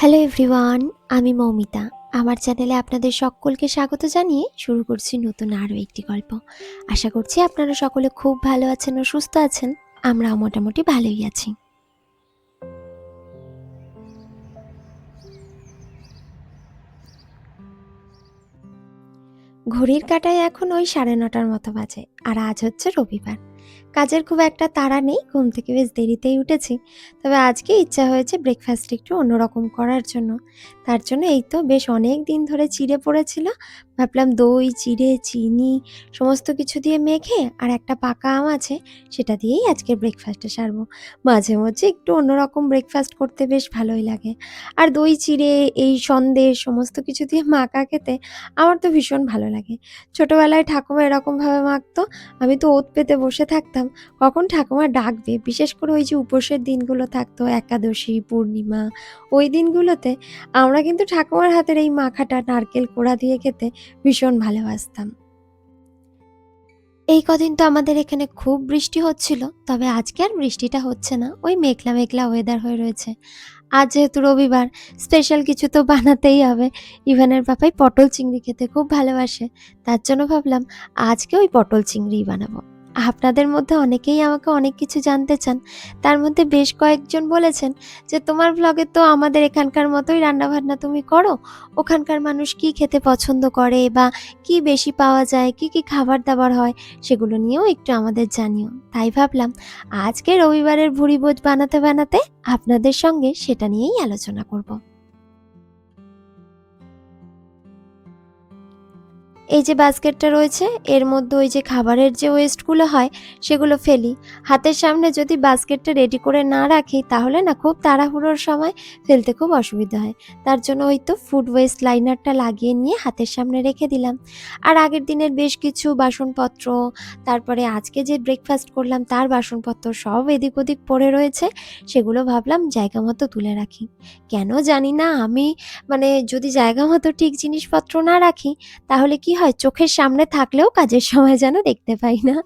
Hello everyone আমি মৌমিতা। আমার চ্যানেলে আপনাদের সকলকে স্বাগত জানিয়ে শুরু করছি নতুন আরও একটি গল্প। আশা করছি আপনারা সকলে খুব ভালো আছেন ও সুস্থ আছেন। আমরাও মোটামুটি ভালোই আছি। ঘড়ির কাটায় এখন ওই সাড়ে নটার মতো বাজে, আর আজ হচ্ছে রবিবার। কাজের খুব একটা তাড়া নেই, ঘুম থেকে বেশ দেরিতেই উঠেছি। তবে আজকে ইচ্ছা হয়েছে ব্রেকফাস্ট একটু অন্যরকম করার জন্য। তার জন্য এই তো বেশ অনেক দিন ধরে চিড়ে পড়েছিল। ভাবলাম দই, চিড়ে, চিনি সমস্ত কিছু দিয়ে মেখে আর একটা পাকা আম আছে, সেটা দিয়েই আজকে ব্রেকফাস্টে সারবো। মাঝে মধ্যে একটু অন্যরকম ব্রেকফাস্ট করতে বেশ ভালোই লাগে। আর দই, চিড়ে, এই সন্দেশ সমস্ত কিছু দিয়ে মাখা খেতে আমার তো ভীষণ ভালো লাগে। ছোটোবেলায় ঠাকুমা এরকমভাবে মাখতো, আমি তো ওত পেতে বসে থাকতাম। কখন ঠাকুমা ডাকবে? বিশেষ করে ওই যে উপোসের দিনগুলো থাকতো, একাদশী, পূর্ণিমা, ওই দিনগুলোতে আমরা কিন্তু ঠাকুমার হাতের এই মাখাটা নারকেল কোড়া দিয়ে খেতে ভীষণ ভালোবাসতাম। এই কদিন তো আমাদের এখানে খুব বৃষ্টি হচ্ছিল, তবে আজকে আর বৃষ্টিটা হচ্ছে না। ওই মেঘলা মেঘলা ওয়েদার হয়ে রয়েছে। আজ যেহেতু রবিবার স্পেশাল কিছু তো বানাতেই হবে। ইভানের পাপাই পটল চিংড়ি খেতে খুব ভালোবাসে, তার জন্য ভাবলাম আজকে ওই পটল চিংড়িই বানাবো। আপনাদের মধ্যে অনেকেই আমাকে অনেক কিছু জানতে চান। তার মধ্যে বেশ কয়েকজন বলেছেন যে, তোমার ব্লগে তো আমাদের এখানকার মতোই রান্নাবান্না তুমি করো। ওখানকার মানুষ কি খেতে পছন্দ করে বা কি বেশি পাওয়া যায়, কি কি খাবার দাবার হয়, সেগুলো নিয়েও একটু আমাদের জানিও। তাই ভাবলাম, আজকে রবিবারের ভুড়ি ভোজ বানাতে বানাতে আপনাদের সঙ্গে সেটা নিয়েই আলোচনা করব। এই যে বাস্কেটটা রয়েছে, এর মধ্যে ওই যে খাবারের যে ওয়েস্টগুলো হয়, সেগুলো ফেলি। হাতের সামনে যদি বাস্কেটটা রেডি করে না রাখি, তাহলে না খুব তাড়াহুড়োর সময় ফেলতে খুব অসুবিধা হয়। তার জন্য ওই তো ফুড ওয়েস্ট লাইনারটা লাগিয়ে নিয়ে হাতের সামনে রেখে দিলাম। আর আগের দিনের বেশ কিছু বাসনপত্র, তারপরে আজকে যে ব্রেকফাস্ট করলাম, তার বাসনপত্র সব এদিক ওদিক পড়ে রয়েছে, সেগুলো ভাবলাম জায়গা মতো তুলে রাখি। কেন জানি না, আমি মানে যদি জায়গা মতো ঠিক জিনিসপত্র না রাখি, তাহলে কি হয়, চোখের সামনে থাকলেও কাজের সময় যেন দেখতে পাই না।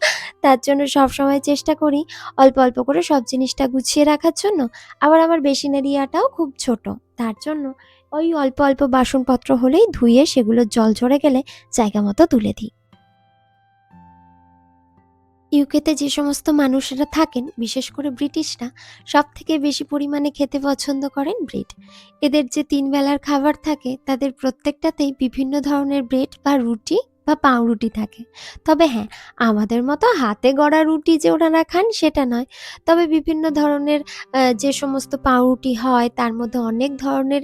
তার জন্য সব সময় চেষ্টা করি অল্প অল্প করে সব জিনিসটা গুছিয়ে রাখার জন্য। আবার আমার বেসিন এরিয়াটাও খুব ছোট। তার জন্য ওই অল্প অল্প বাসনপত্র হলেই ধুয়ে সেগুলো জল ঝরে গেলে জায়গা মতো তুলে দিই। ইউকেতে যে সমস্ত মানুষেরা থাকেন, বিশেষ করে ব্রিটিশরা সব থেকে বেশি পরিমাণে খেতে পছন্দ করেন ব্রেড। এদের যে তিন বেলার খাবার থাকে, তাদের প্রত্যেকটাতেই বিভিন্ন ধরনের ব্রেড বা রুটি বা পাউরুটি থাকে। তবে হ্যাঁ আমাদের মতো হাতে গড়া রুটি যে ওনারা খান, সেটা নয়। তবে বিভিন্ন ধরনের যে সমস্ত পাউরুটি হয়, তার মধ্যে অনেক ধরনের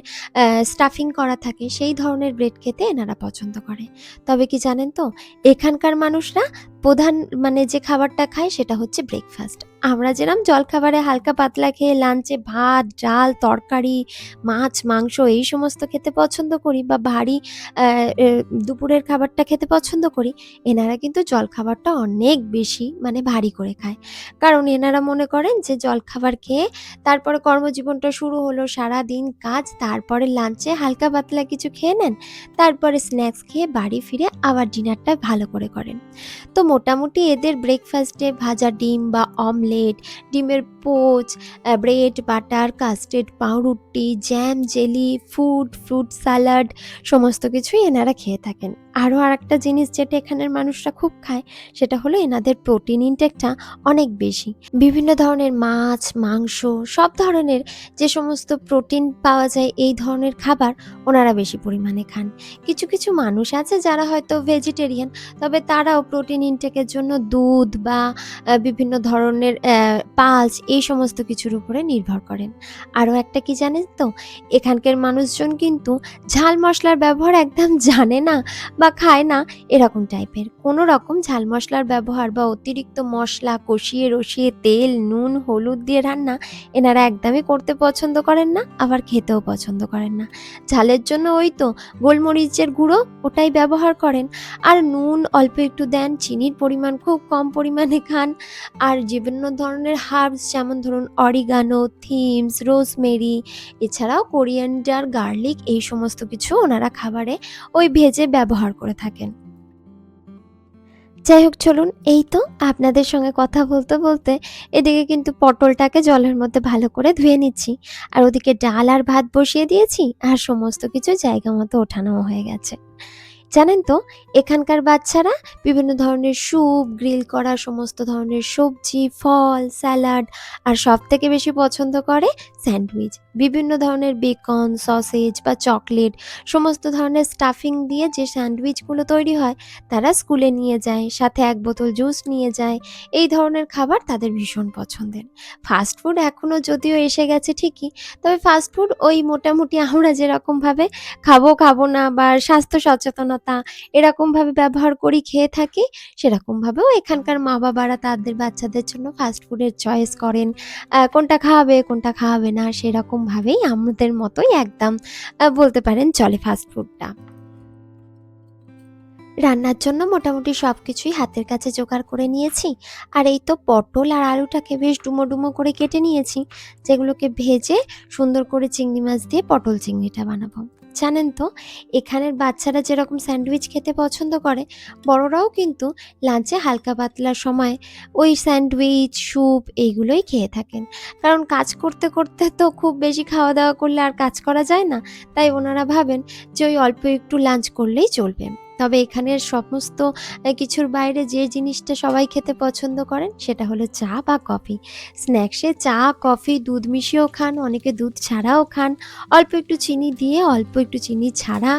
স্টাফিং করা থাকে, সেই ধরনের ব্রেড খেতে এনারা পছন্দ করে। তবে কি জানেন তো, এখানকার মানুষরা প্রধান মানে যে খাবারটা খায় সেটা হচ্ছে ব্রেকফাস্ট আমরা যেরকম জলখাবারে হালকা পাতলা খেয়ে লাঞ্চে ভাত, ডাল, তরকারি, মাছ, মাংস এই সমস্ত খেতে পছন্দ করি বা ভারী দুপুরের খাবারটা খেতে পছন্দ করি, এনারা কিন্তু জলখাবারটা অনেক বেশি মানে ভারী করে খায়। কারণ এনারা মনে করেন যে জলখাবার খেয়ে তারপরে কর্মজীবনটা শুরু হলো সারা দিন কাজ, তারপরে লাঞ্চে হালকা পাতলা কিছু খেয়ে নেন, তারপরে স্ন্যাক্স খেয়ে বাড়ি ফিরে আবার ডিনারটা ভালো করে করেন। তো মোটামুটি এদের ব্রেকফাস্টে ভাজা ডিম বা অমলেট ডিমের পোচ ব্রেড বাটার কাস্টেড পাউরুটি jam jelly food fruit salad সমস্ত কিছুই এনারা খেয়ে থাকেন। আরও আর একটা জিনিস যেটা এখানের মানুষরা খুব খায়, সেটা হলো এনাদের প্রোটিন ইনটেকটা অনেক বেশি। বিভিন্ন ধরনের মাছ, মাংস, সব ধরনের যে সমস্ত প্রোটিন পাওয়া যায়, এই ধরনের খাবার ওনারা বেশি পরিমাণে খান। কিছু কিছু মানুষ আছে যারা হয়তো ভেজিটেরিয়ান তবে তারাও প্রোটিন ইনটেকের জন্য দুধ বা বিভিন্ন ধরনের পালস এই সমস্ত কিছুর উপরে নির্ভর করেন। আরও একটা কি জানেন তো? এখানকার মানুষজন কিন্তু ঝাল মশলার ব্যবহার একদম জানে না বা খায় না, এরকম টাইপের কোনো রকম ঝাল মশলার ব্যবহার বা অতিরিক্ত মশলা, কষিয়ে রসিয়ে তেল, নুন, হলুদ দিয়ে রান্না, এনারা একদমই করতে পছন্দ করেন না, আবার খেতেও পছন্দ করেন না। ঝালের জন্য ওই তো গোলমরিচের গুঁড়ো, ওটাই ব্যবহার করেন। আর নুন অল্প একটু দেন, চিনির পরিমাণ খুব কম পরিমাণে খান। আর বিভিন্ন ধরনের হার্বস যেমন ধরুন অরিগানো থিমস রোজমেরি এছাড়াও কোরিয়ান্ডার গার্লিক এই সমস্ত কিছু ওনারা খাবারে ওই ভেজে ব্যবহার করে থাকেন। যাই হোক, চলুন এই তো আপনাদের সঙ্গে কথা বলতে বলতে এদিকে কিন্তু পটলটাকে জলের মধ্যে ভালো করে ধুয়ে নিচ্ছি। আর ওদিকে ডাল আর ভাত বসিয়ে দিয়েছি, আর সমস্ত কিছু জায়গা মতো ওঠানো হয়ে গেছে। জানেন তো, এখানকার বাচ্চারা বিভিন্ন ধরনের স্যুপ, গ্রিল করা সমস্ত ধরনের সবজি, ফল, স্যালাড আর সব থেকে বেশি পছন্দ করে স্যান্ডউইচ। বিভিন্ন ধরনের বেকন, সসেজ বা চকলেট সমস্ত ধরনের স্টাফিং দিয়ে যে স্যান্ডউইচগুলো তৈরি হয়, তারা স্কুলে নিয়ে যায়, সাথে এক বোতল জুস নিয়ে যায়। এই ধরনের খাবার তাদের ভীষণ পছন্দের। ফাস্ট ফুড এখনও যদিও এসে গেছে ঠিকই, তবে ফাস্ট ফুড ওই মোটামুটি আমরা যেরকমভাবে খাব খাব না বা স্বাস্থ্য সচেতনতা এরকমভাবে ব্যবহার করি, খেয়ে থাকি সেরকমভাবেও এখানকার মা বাবারা তাদের বাচ্চাদের জন্য ফাস্ট ফুডের চয়েস করেন। কোনটা খাওয়াবে কোনটা খাওয়াবে না সেরকমভাবেই আমাদের মতোই একদম বলতে পারেন চলে ফাস্ট ফুডটা রান্নার জন্য মোটামুটি সব কিছুই হাতের কাছে জোগাড় করে নিয়েছি। আর এই তো পটল আর আলুটাকে বেশ ডুমো ডুমো করে কেটে নিয়েছি। যেগুলোকে ভেজে সুন্দর করে চিংড়ি মাছ দিয়ে পটল চিংড়িটা বানাবো। জানেন তো, এখানের বাচ্চারা যেরকম স্যান্ডউইচ খেতে পছন্দ করে, বড়রাও কিন্তু লাঞ্চে হালকা পাতলার সময় ওই স্যান্ডউইচ, স্যুপ এইগুলোই খেয়ে থাকেন। কারণ কাজ করতে করতে তো খুব বেশি খাওয়া দাওয়া করলে আর কাজ করা যায় না, তাই ওনারা ভাবেন যে ওই অল্প একটু লাঞ্চ করলেই চলবে। তবে এখানের সমস্ত কিছুর বাইরে যে জিনিসটা সবাই খেতে পছন্দ করেন সেটা হলো চা বা কফি। স্ন্যাক্সে চা, কফি, দুধ মিশিয়েও খান, অনেকে দুধ ছাড়াও খান। অল্প একটু চিনি দিয়ে, অল্প একটু চিনি ছাড়া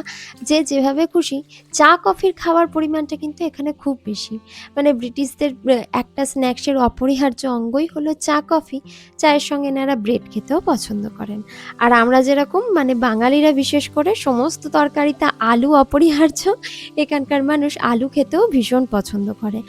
যে যেভাবে খুশি। চা, কফির খাওয়ার পরিমাণটা কিন্তু এখানে খুব বেশি। মানে ব্রিটিশদের একটা স্ন্যাক্সের অপরিহার্য অঙ্গই হলো চা, কফি। চায়ের সঙ্গে এনারা ব্রেড খেতেও পছন্দ করেন। আর আমরা যেরকম মানে বাঙালিরা বিশেষ করে সমস্ত তরকারিতে আলু অপরিহার্য এখানকার মানুষ আলু খেতেও ভীষণ পছন্দ করে।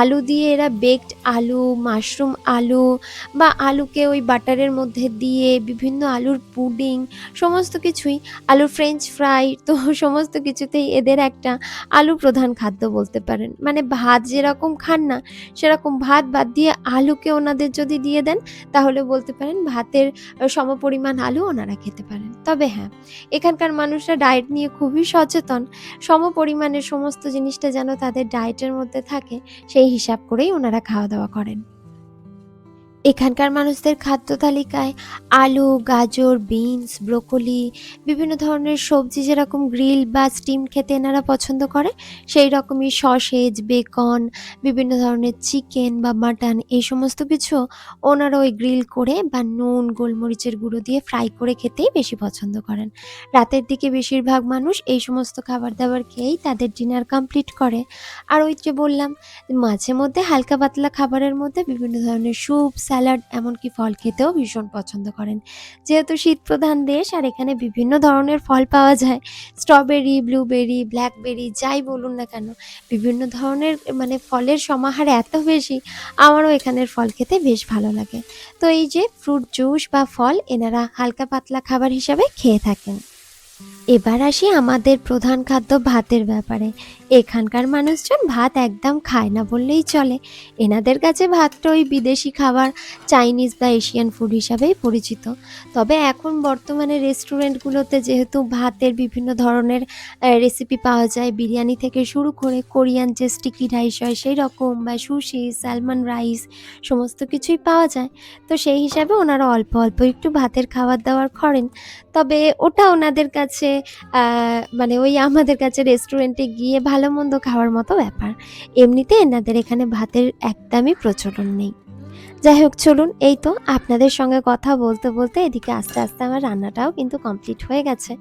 আলু দিয়ে এরা বেকড আলু মাশরুম আলু বা আলুকে ওই বাটারের মধ্যে দিয়ে বিভিন্ন আলুর পুডিং সমস্ত কিছুই, আলুর ফ্রেঞ্চ ফ্রাই তো সমস্ত কিছুতেই এদের একটা আলু প্রধান খাদ্য বলতে পারেন। মানে ভাত যেরকম খান না, সেরকম ভাত বাদ দিয়ে আলুকে ওনাদের যদি দিয়ে দেন, তাহলে বলতে পারেন ভাতের সমপরিমাণ আলু ওনারা খেতে পারেন। তবে হ্যাঁ এখানকার মানুষরা ডায়েট নিয়ে খুবই সচেতন। সম পরিমাণের সমস্ত জিনিসটা যেন তাদের ডায়েটের মধ্যে থাকে, সেই হিসাব করেই ওনারা খাওয়া দাওয়া করেন। এখানকার মানুষদের খাদ্য তালিকায় আলু, গাজর, বিনস, ব্রোকলি, বিভিন্ন ধরনের সবজি, যেরকম গ্রিল বা স্টিম খেতে এনারা পছন্দ করে, সেই রকমই সসেজ, বেকন, বিভিন্ন ধরনের চিকেন বা মাটন, এই সমস্ত কিছু ওনারা ওই গ্রিল করে বা নুন, গোলমরিচের গুঁড়ো দিয়ে ফ্রাই করে খেতেই বেশি পছন্দ করেন। রাতের দিকে বেশিরভাগ মানুষ এই সমস্ত খাবার দাবার খেয়েই তাদের ডিনার কমপ্লিট করে। আর ওই যে বললাম, মাঝে মধ্যে হালকা পাতলা খাবারের মধ্যে বিভিন্ন ধরনের স্যুপ স্যালাড এমনকি ফল খেতেও ভীষণ পছন্দ করেন। যেহেতু শীত প্রধান দেশ আর এখানে বিভিন্ন ধরনের ফল পাওয়া যায়, স্ট্রবেরি, ব্লুবেরি, ব্ল্যাকবেরি, যাই বলুন না কেন, বিভিন্ন ধরনের মানে ফলের সমাহার এত বেশি, আমারও এখানের ফল খেতে বেশ ভালো লাগে। তো এই যে ফ্রুট জুস বা ফল, এনারা হালকা পাতলা খাবার হিসাবে খেয়ে থাকেন। এবার আসি আমাদের প্রধান খাদ্য ভাতের ব্যাপারে। এখানকার মানুষজন ভাত একদম খায় না বললেই চলে। এনাদের কাছে ভাতটা ওই বিদেশি খাবার, চাইনিজ বা এশিয়ান ফুড হিসাবেই পরিচিত। তবে এখন বর্তমানে রেস্টুরেন্টগুলোতে যেহেতু ভাতের বিভিন্ন ধরনের রেসিপি পাওয়া যায়, বিরিয়ানি থেকে শুরু করে কোরিয়ান যে স্টিকি রাইস হয় সেই রকম বা সুশি স্যালমন রাইস সমস্ত কিছুই পাওয়া যায়। তো সেই হিসাবে ওনারা অল্প অল্প একটু ভাতের খাবার দাবার করেন। তবে ওটা ওনাদের কাছে মানে ওই আমাদের কাছে রেস্টুরেন্টে গিয়ে ভালো মন্দ খাওয়ার মতো ব্যাপার। এমনিতে এনাদের এখানে ভাতের একদমই প্রচলন নেই। যাই হোক, চলুন, এই তো আপনাদের সঙ্গে কথা বলতে বলতে এদিকে আস্তে আস্তে আমার রান্নাটাও কিন্তু কমপ্লিট হয়ে গেছে।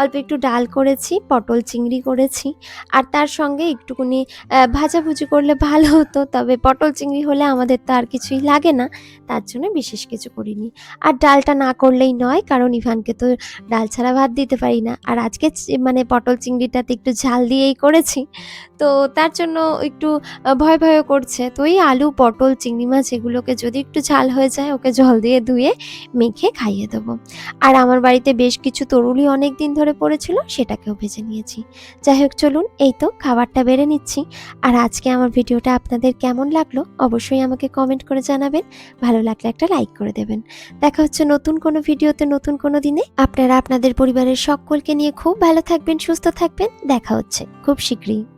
অল্প একটু ডাল করেছি, পটল চিংড়ি করেছি, আর তার সঙ্গে একটুকুনি ভাজাভুজি করলে ভালো হতো, তবে পটল চিংড়ি হলে আমাদের তো আর কিছুই লাগে না, তার জন্য বিশেষ কিছু করিনি। আর ডালটা না করলেই নয়, কারণ ইভানকে তো ডাল ছাড়া ভাত দিতে পারি না। আর আজকে মানে পটল চিংড়িটাতে একটু ঝাল দিয়েই করেছি, তো তার জন্য একটু ভয় ভয় করছে। তো এই আলু, পটল, চিংড়ি মাছ এগুলোকে যদি একটু ঝাল হয়ে যায়, ওকে জল দিয়ে ধুয়ে মেখে খাইয়ে দেবো। আর আমার বাড়িতে বেশ কিছু তরুলি অনেক দিন ধরে পড়েছিল, সেটাকেও ভেজে নিয়েছি। যাই হোক, চলুন, এই তো খাবারটা বেড়ে নিচ্ছি। আর আজকে আমার ভিডিওটা আপনাদের কেমন লাগল, অবশ্যই আমাকে কমেন্ট করে জানাবেন। ভালো লাগলে একটা লাইক করে দেবেন। দেখা হচ্ছে নতুন কোনো ভিডিওতে নতুন কোনো দিনে। আপনারা আপনাদের পরিবারের সকলকে নিয়ে খুব ভালো থাকবেন, সুস্থ থাকবেন। দেখা হচ্ছে খুব শীঘ্রই।